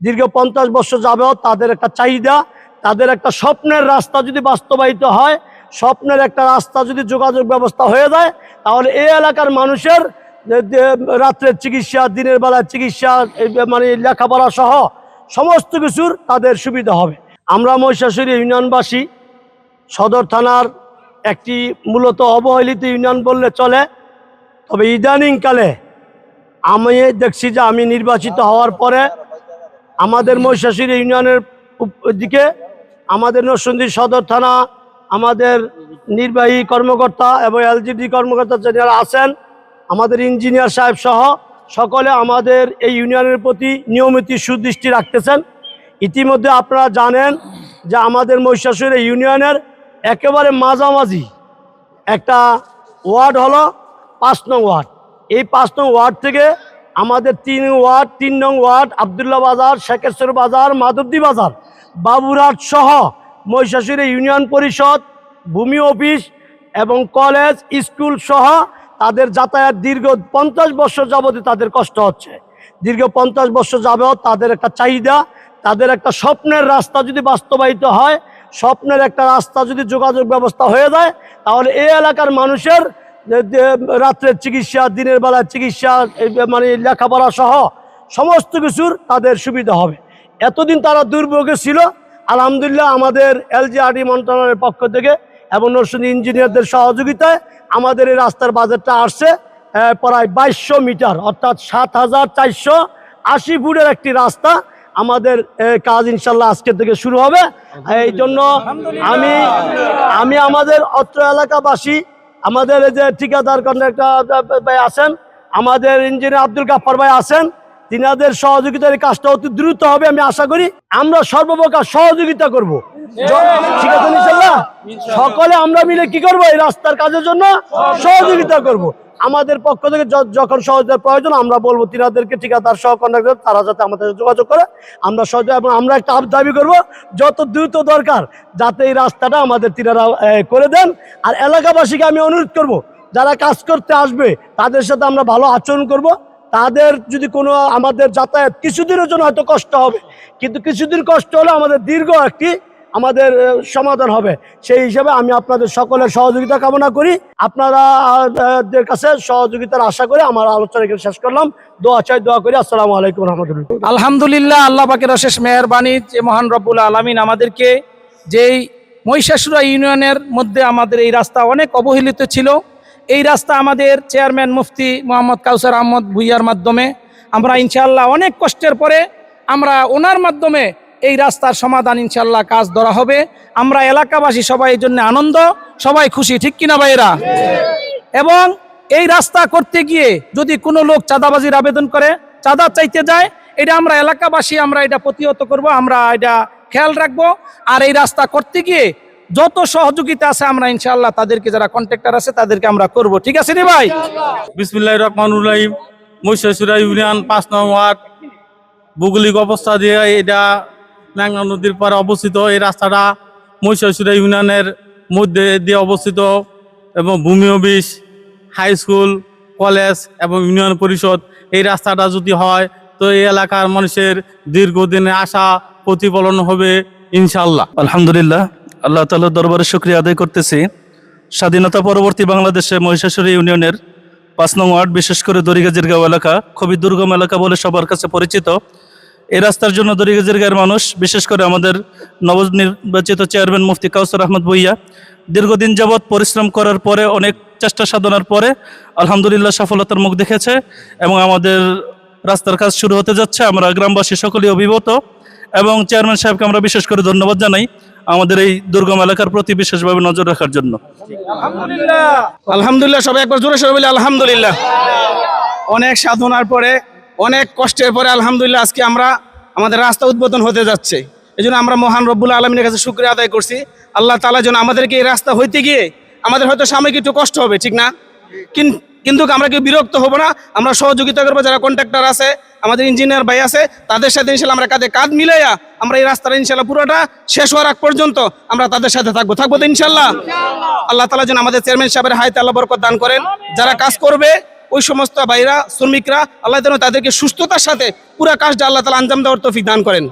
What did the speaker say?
দীর্ঘ পঞ্চাশ বছর যাবেও তাদের একটা চাহিদা, তাদের একটা স্বপ্নের রাস্তা যদি বাস্তবায়িত হয়, স্বপ্নের একটা রাস্তা যদি যোগাযোগ ব্যবস্থা হয়ে যায়, তাহলে এই এলাকার মানুষের রাত্রের চিকিৎসা, দিনের বেলার চিকিৎসা মানে লেখাপড়া সহ সমস্ত কিছুর তাদের সুবিধা হবে। আমরা মহিষাসুরি ইউনিয়নবাসী, সদর থানার একটি মূলত অবহেলিত ইউনিয়ন বললে চলে, তবে ইদানিংকালে আমি দেখছি যে আমি নির্বাচিত হওয়ার পরে আমাদের মহিষাসুরি ইউনিয়নের দিকে, আমাদের নরসিংদী সদর থানা, আমাদের নির্বাহী কর্মকর্তা এবং এলজিডি কর্মকর্তা যারা আছেন, আমাদের ইঞ্জিনিয়ার সাহেব সহ সকলে আমাদের এই ইউনিয়নের প্রতি নিয়মিত সুদৃষ্টি রাখতেছেন। ইতিমধ্যে আপনারা জানেন যে আমাদের মহিষাসুর ইউনিয়নের একেবারে মাঝামাঝি একটা ওয়ার্ড হলো পাঁচ নং ওয়ার্ড। এই পাঁচ নং ওয়ার্ড থেকে আমাদের তিন ওয়ার্ড, তিন নং ওয়ার্ড, আবদুল্লাহ বাজার শেখেশ্বর বাজার, মাধবদী বাজার বাবুরহাট সহ মহিষাসুরে ইউনিয়ন পরিষদ, ভূমি অফিস এবং কলেজ, স্কুল সহ তাদের যাতায়াত দীর্ঘ পঞ্চাশ বছর যাবতীয় তাদের কষ্ট হচ্ছে। দীর্ঘ পঞ্চাশ বছর যাবেও তাদের একটা চাহিদা, তাদের একটা স্বপ্নের রাস্তা যদি বাস্তবায়িত হয়, স্বপ্নের একটা রাস্তা যদি যোগাযোগ ব্যবস্থা হয়ে যায়, তাহলে এই এলাকার মানুষের রাত্রের চিকিৎসা, দিনের বেলার চিকিৎসা মানে লেখাপড়া সহ সমস্ত কিছুর তাদের সুবিধা হবে। এতদিন তারা দুর্ভোগে ছিল। আলহামদুলিল্লাহ আমাদের এলজিআরডি মন্ত্রণালয়ের পক্ষ থেকে এবং নরসিংদী ইঞ্জিনিয়ারদের সহযোগিতায় আমাদের এই রাস্তার বাজেটটা আসছে প্রায় বাইশশো মিটার, অর্থাৎ সাত হাজার চারশো আশি ফুটের একটি রাস্তা আমাদের কাজ ইনশাল্লাহ আজকের থেকে শুরু হবে। এই জন্য আমি আমি আমাদের অত্র এলাকাবাসী আমাদের এই যে ঠিকাদার কন্ট্রাক্টর ভাই আছেন আমাদের ইঞ্জিনিয়ার আব্দুল গাফার ভাই আছেন তিনাদের সহযোগিতার এই কাজটা অতি দ্রুত হবে আমি আশা করি। আমরা সর্বপ্রকার সহযোগিতা করব। ঠিক আছে সকলে আমরা মিলে কি করব? এই রাস্তার কাজের জন্য সহযোগিতা করব। আমাদের পক্ষ থেকে যখন সহযোগিতার প্রয়োজন, আমরা বলব তিনাদেরকে ঠিকাদার সহ কন্ট্রাক্টর তারা যাতে আমাদের সাথে যোগাযোগ করে। আমরা সহযোগ এবং আমরা একটা দাবি করব, যত দ্রুত দরকার যাতে এই রাস্তাটা আমাদের তিনারা করে দেন। আর এলাকাবাসীকে আমি অনুরোধ করব, যারা কাজ করতে আসবে, তাদের সাথে আমরা ভালো আচরণ করব। তাদের যদি কোনো আমাদের যাতায়াত কিছুদিনের জন্য হয়তো কষ্ট হবে, কিন্তু কিছুদিন কষ্ট হলে আমাদের দীর্ঘ একটি আমাদের সমাধান হবে। সেই হিসাবে আমি আপনাদের সকলের সহযোগিতা কামনা করি। আপনারা কাছে সহযোগিতার আশা করে আমার আলোচনা এখানে শেষ করলাম। দোয়া চাই, দোয়া করি। আসসালামু আলাইকুম রহমতুল্লাহ। আলহামদুলিল্লাহ, আল্লাহ পাকের অশেষ মেহরবানি যে মহান রব্বুল আলমিন আমাদেরকে যেই মহিষাসুরা ইউনিয়নের মধ্যে আমাদের এই রাস্তা অনেক অবহেলিত ছিল। এই রাস্তা আমাদের চেয়ারম্যান মুফতি মোহাম্মদ কাউসার আহমদ ভুইয়ার মাধ্যমে আমরা ইনশাআল্লাহ অনেক কষ্টের পরে আমরা ওনার মাধ্যমে এই রাস্তার সমাধান ইনশাল্লাহ কাজ ধরা হবে। আমরা এলাকাবাসী সবাই এই জন্য আনন্দ, সবাই খুশি, ঠিক কিনা ভাইরা এবং এই রাস্তা করতে গিয়ে যদি কোনো লোক চাঁদাবাজির আবেদন করে, চাঁদা চাইতে যায়, এটা আমরা এলাকাবাসী, আমরা এটা প্রতিহত করব, আমরা এটা খেয়াল রাখব। আর এই রাস্তা করতে গিয়ে যত সহযোগিতা আছে, আমরা ইনশাল্লাহ তাদেরকে, যারা কন্ট্রাক্টর আছে, তাদেরকে আমরা করব। ঠিক আছে রে ভাই? বিসমিল্লাহ রহমানুর রহিম, মহিষাসুরা ইউনিয়ন পাঁচ নং ওয়ার্ড, ভৌগোলিক অবস্থা দিয়ে এটা ম্যাংনা নদীর পারে অবস্থিত। এই রাস্তাটা মহিষাসুরা ইউনিয়নের মধ্যে দিয়ে অবস্থিত এবং ভূমি অফিস হাই স্কুল কলেজ এবং ইউনিয়ন পরিষদ। এই রাস্তাটা যদি হয়, তো এই এলাকার মানুষের দীর্ঘদিনে আশা প্রতিফলন হবে ইনশাল্লাহ আলহামদুলিল্লাহ, আল্লাহ তাআলার দরবারে শুক্রিয়া আদায় করতেছি। স্বাধীনতা পরবর্তী বাংলাদেশে মহিষাসুরী ইউনিয়নের পাঁচ নং ওয়ার্ড, বিশেষ করে দরিগাজিরগাঁও এলাকা, খুবই দুর্গম এলাকা বলে সবার কাছে পরিচিত। এই রাস্তার জন্য দরিগাজিরগাঁয়ের মানুষ, বিশেষ করে আমাদের নবনির্বাচিত চেয়ারম্যান মুফতি কাউসার আহমদ ভুইয়া। দীর্ঘদিন যাবৎ পরিশ্রম করার পরে, অনেক চেষ্টা সাধনার পরে আলহামদুলিল্লাহ সফলতার মুখ দেখেছে এবং আমাদের রাস্তার কাজ শুরু হতে যাচ্ছে। আমরা গ্রামবাসী সকলেই অভিভূত এবং চেয়ারম্যান সাহেবকে আমরা বিশেষ করে ধন্যবাদ জানাই আমাদের এই দুর্গম এলাকার প্রতি বিশেষভাবে নজর রাখার জন্য। আলহামদুলিল্লাহ। সবাই একবার জোরে সবাই আলহামদুলিল্লাহ। অনেক সাধনার পরে অনেক কষ্টের পরে আলহামদুলিল্লাহ আজকে আমরা আমাদের রাস্তা উদ্বোধন হতে যাচ্ছে। এই জন্য আমরা মহান রব্বুল আলমিনের কাছে শুক্রিয়া আদায় করছি। আল্লাহ তালা যেন আমাদেরকে এই রাস্তা হইতে গিয়ে আমাদের হয়তো সাময়িক একটু কষ্ট হবে ঠিক না? কিন- কিন্তু আমরা কেউ বিরক্ত হব না। আমরা সহযোগিতা করব যারা কন্ট্রাক্টর আছে আমাদের ইঞ্জিনিয়ার ভাই আছে তাদের সাথে ইনশাল্লাহ আমরা কাঁধে কাঁধ মিলাইয়া আমরা এই রাস্তাটা ইনশাল্লাহ পুরোটা শেষ হওয়ার আগ পর্যন্ত আমরা তাদের সাথে থাকব। থাকব তো ইনশাল্লাহ। আল্লাহ তালা যেন আমাদের চেয়ারম্যান সাহেবের হাইতে আল্লাহ বরকত দান করেন। যারা কাজ করবে ওই সমস্ত ভাইরা, শ্রমিকরা, আল্লাহ তাদেরকে সুস্থতার সাথে পুরা কাজটা আল্লাহ তালা আঞ্জাম দেওয়ার তৌফিক দান করেন।